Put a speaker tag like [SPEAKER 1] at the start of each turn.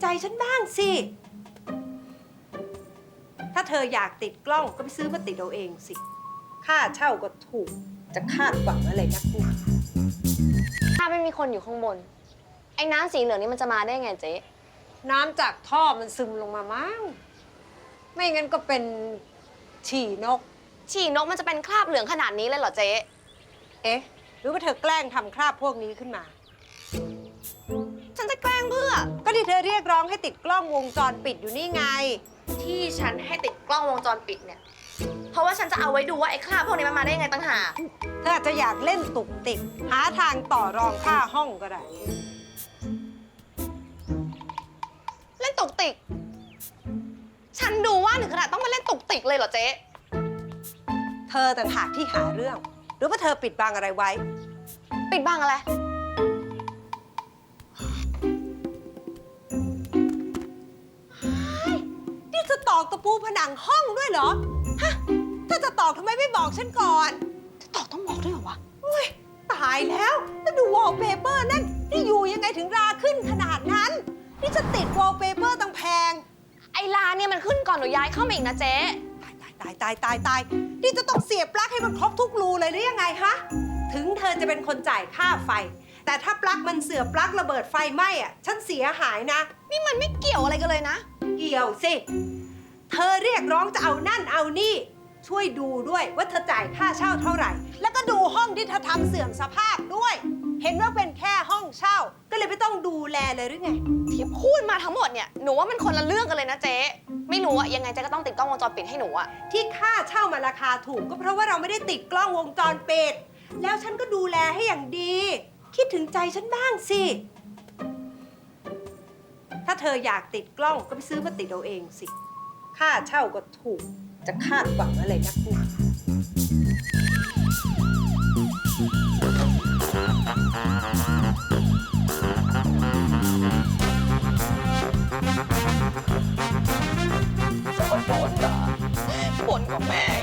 [SPEAKER 1] ใจฉันบ้างสิ ถ้าเธออยากติดกล้องก็ไปซื้อมาติดเอาเองสิ ค่าเช่าก็ถูก จะคาดหวังอะไรนักหนา
[SPEAKER 2] ถ้าไม่มีคนอยู่ข้างบน ไอ้น้ำสีเหลืองนี่มันจะมาได้ไงเจ๊
[SPEAKER 1] น้ำจากท่อมันซึมลงมามั้ง ไม่งั้นก็เป็นฉี่นก
[SPEAKER 2] ฉี่นกมันจะเป็นคราบเหลืองขนาดนี้เลยเหรอเจ๊
[SPEAKER 1] เอ๊ะ หรือว่าเธอแกล้งทำคราบพวกนี้ขึ้นมา
[SPEAKER 2] ฉันจะแกล้งเพื่อ
[SPEAKER 1] ก็ที่เธอเรียกร้องให้ติดกล้องวงจรปิดอยู่นี่ไง
[SPEAKER 2] ที่ฉันให้ติดกล้องวงจรปิดเนี่ย เพราะว่าฉันจะเอาไว้ดูว่าไอ้คราบพวกนี้มันมาได้ยังไงตั้งหาก
[SPEAKER 1] เธออาจจะอยากเล่นตุกติกหาทางต่อรองค่าห้องก็ได้
[SPEAKER 2] เล่นตุกติก ฉันดูว่าถึงขนาดต้องมาเล่นตุกติกเลยเหรอเจ๊
[SPEAKER 1] เธอต่างหากที่หาเรื่อง หรือว่าเธอปิดบังอะไรไว้
[SPEAKER 2] ปิดบังอะไร
[SPEAKER 1] ตอกตะปูผนังห้องด้วยเหรอ ฮะ ถ้าจะตอกทำไมไม่บอกฉันก่อน
[SPEAKER 2] ตอบต้องบอกด้วยเหรอวะ
[SPEAKER 1] อุ้ยตายแล้วแล้วดูวอลเปเปอร์นั่น นี่อยู่ยังไงถึงราขึ้นขนาดนั้น นี่จะติดวอลเปเปอร์ตั้งแพง
[SPEAKER 2] ไอ้ลาเนี่ยมันขึ้นก่อนหนูย้ายเข้ามาอีกนะเจ๊
[SPEAKER 1] ตายตายตายตายตายนี่จะต้องเสียบปลั๊กให้มันครบทุกรูเลยหรือยังไงฮะ ถึงเธอจะเป็นคนจ่ายค่าไฟ แต่ถ้าปลั๊กมันเสือปลั๊กระเบิดไฟไหม้อะฉันเสียหายนะ
[SPEAKER 2] นี่มันไม่เกี่ยวอะไรกันเลยนะ
[SPEAKER 1] เกี่ยวสิ เธอเรียกร้องจะเอานั่นเอานี่ ช่วยดูด้วยว่าเธอจ่ายค่าเช่าเท่าไหร่ แล้วก็ดูห้องที่เธอทำเสื่อมสภาพด้วย เห็นว่าเป็นแค่ห้องเช่า ก็เลยไม่ต้องดูแลเลยหรือไง
[SPEAKER 2] ที่พูดมาทั้งหมดเนี่ย หนูว่ามันคนละเรื่องกันเลยนะเจ๊ ไม่รู้อะยังไงเจ๊ก็ต้องติดกล้องวงจรปิดให้หนูอะ
[SPEAKER 1] ที่ค่าเช่ามันราคาถูกก็เพราะว่าเราไม่ได้ติดกล้องวงจรปิดแล้วฉันก็ดูแลให้อย่างดี คิดถึงใจฉันบ้างสิ ถ้าเธออยากติดกล้องก็ไปซื้อมาติดเอาเองสิ ค่าเช่าก็ถูก จะคาดหวังอะไรนักหนาฝนก็แม่